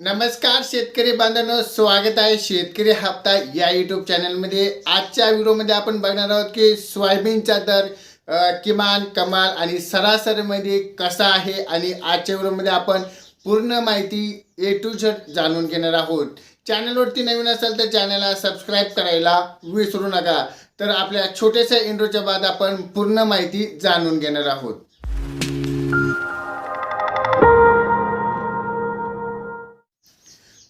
नमस्कार शेतकरी बांधवांनो स्वागत आहे शेतकरी हप्ता या यूट्यूब चॅनलमध्ये आजच्या व्हिडिओमध्ये आपण बघणार आहोत की सोयाबीनचा दर किमान कमाल आणि सरासरीमध्ये कसा आहे आणि आजच्या व्हिडिओमध्ये आपण पूर्ण माहिती ए टू झेड जाणून घेणार आहोत. चॅनलवरती नवीन असेल तर चॅनलला सबस्क्राईब करायला विसरू नका. तर आपल्या छोट्याशा इंट्रोच्या बाद आपण पूर्ण माहिती जाणून घेणार आहोत.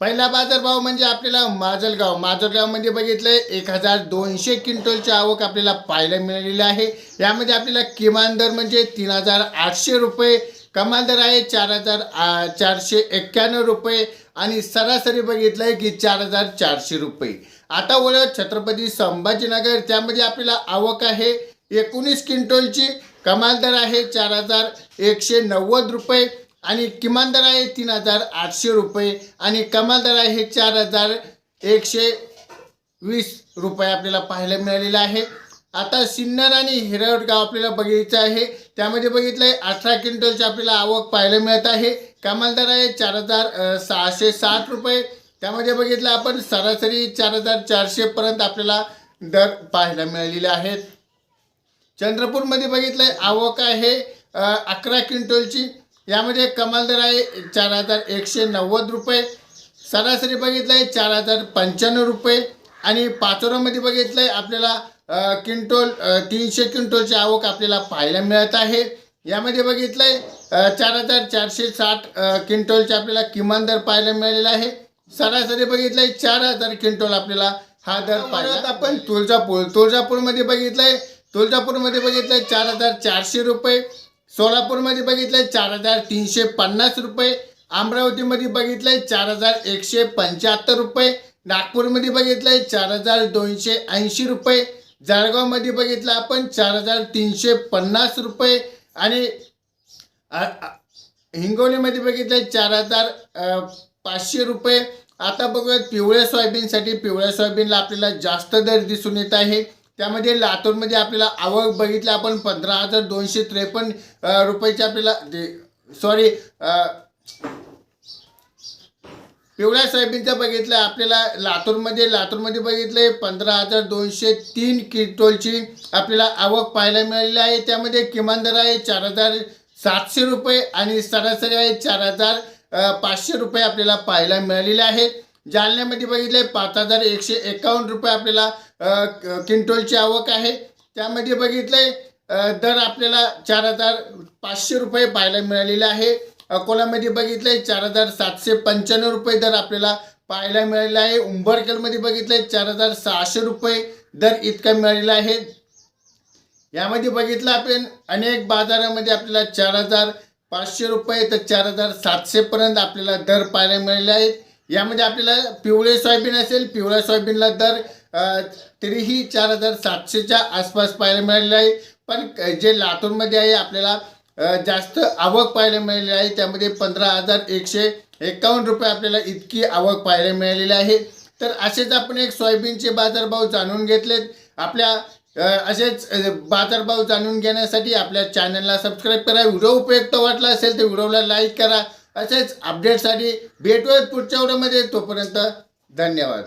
पहिला बाजारभाव म्हणजे आपल्याला माजलगाव. माजलगावमध्ये बघितलं एक हजार दोनशे क्विंटलची आवक आपल्याला पाहायला मिळालेली आहे. यामध्ये आपल्याला किमान दर म्हणजे तीन हजार आठशे रुपये कमाल दर आहे चार हजार आ, चारशे एक्क्याण्णव रुपये आणि सरासरी बघितलंय की चार हजार चारशे रुपये. आता वळ छत्रपती संभाजीनगर त्यामध्ये आपल्याला आवक आहे एकोणीस क्विंटलची कमाल दर आहे चार हजार एकशे नव्वद रुपये. आणि किमान दर आहे तीन हजार आठशे रुपये आणि कमाल दर आहे चार हजार एकशे वीस रुपये आपल्याला पाहायला मिळालेला आहे. आता सिन्नर आणि हिरावट गाव आपल्याला बघायचं आहे. त्यामध्ये बघितलं आहे अठरा क्विंटलची आपल्याला आवक पाहायला मिळत आहे. कमाल दर आहे चार हजार सहाशे साठ रुपये. त्यामध्ये बघितलं आपण सरासरी चार हजार चारशेपर्यंत आपल्याला दर पाहायला मिळालेले आहेत. चंद्रपूरमध्ये बघितलं आहे आवक आहे अकरा क्विंटलची. यामध्ये कमाल दर आहे चार हजार एकशे नव्वद रुपये सरासरी बघितलंय चार हजार पंच्याण्णव रुपये आणि पाचोरामध्ये बघितलंय आपल्याला अ, क्विंटल अ, तीनशे क्विंटलची आवक आपल्याला पाहायला मिळत आहे. यामध्ये बघितलंय अ, चार हजार चारशे साठ अ, क्विंटलचे आपल्याला किमान दर पाहायला मिळालेला आहे. सरासरी बघितलंय चार हजार क्विंटल आपल्याला हा दर पाहिला आपण तुळजापूर. तुळजापूरमध्ये बघितलंय तुळजापूरमध्ये बघितलंय चार हजार चारशे रुपये सोलापूरमध्ये बघितलंय चार हजार तीनशे पन्नास रुपये अमरावतीमध्ये बघितलंय चार हजार एकशे पंच्याहत्तर रुपये नागपूरमध्ये बघितलंय चार हजार दोनशे ऐंशी रुपये जळगावमध्ये बघितलं आपण चार हजार तीनशे पन्नास रुपये आणि हिंगोलीमध्ये बघितलंय चार हजार पाचशे रुपये. आता बघूयात पिवळ्या सोयाबीनसाठी पिवळ्या सोयाबीनला आपल्याला जास्त दर दिसून येत आहे. त्यामध्ये लातूरमध्ये आपल्याला आवक बघितलं आपण पंधरा हजार दोनशे त्रेपन्न अ, रुपयाची आपल्याला सॉरी पिवळ्या सोयाबीनचं बघितलं आपल्याला लातूरमध्ये लातूरमध्ये बघितले पंधरा हजार दोनशे तीन किटोलची आपल्याला आवक पाहायला मिळालेली आहे. त्यामध्ये किमान दर आहे चार हजार सातशे रुपये आणि सरासरी आहे चार हजार पाचशे रुपये आपल्याला पाहायला मिळालेले आहेत. जालन्यामध्ये बघितले पाच हजार एकशे एकावन्न रुपये आपल्याला अ, क- क्विंटलची आवक आहे. त्यामध्ये बघितले दर आपल्याला चार हजार पाचशे रुपये पाहायला मिळालेले आहे. अकोलामध्ये बघितलंय चार हजार सातशे पंच्याण्णव रुपये दर आपल्याला पाहायला मिळालेला आहे. उंबरखेलमध्ये बघितलंय चार हजार सहाशे रुपये दर इतका मिळालेला आहे. यामध्ये बघितलं आपण अनेक बाजारामध्ये आपल्याला चार हजार पाचशे रुपये तर चार हजार सातशेपर्यंत आपल्याला दर पाहायला मिळाले आहेत. यामध्ये आपल्याला पिवळे सोयाबीन असेल पिवळ्या सोयाबीनला दर तरीही चार हजार सातशेच्या आसपास पाहायला मिळालेलं आहे. पण जे लातूरमध्ये आहे आपल्याला जास्त आवक पाहायला मिळालेली आहे. त्यामध्ये पंधरा हजार एकशे एकावन्न रुपये आपल्याला इतकी आवक पाहायला मिळालेली आहे. तर असेच आपण एक सोयाबीनचे बाजारभाव जाणून घेतलेत. आपल्या असेच बाजारभाव जाणून घेण्यासाठी आपल्या चॅनलला सबस्क्राईब करा. व्हिडिओ उपयुक्त वाटला असेल तर व्हिडिओला लाईक करा. असेच अपडेटसाठी भेटूयात पुढच्या व्हिडिओमध्ये. तोपर्यंत धन्यवाद.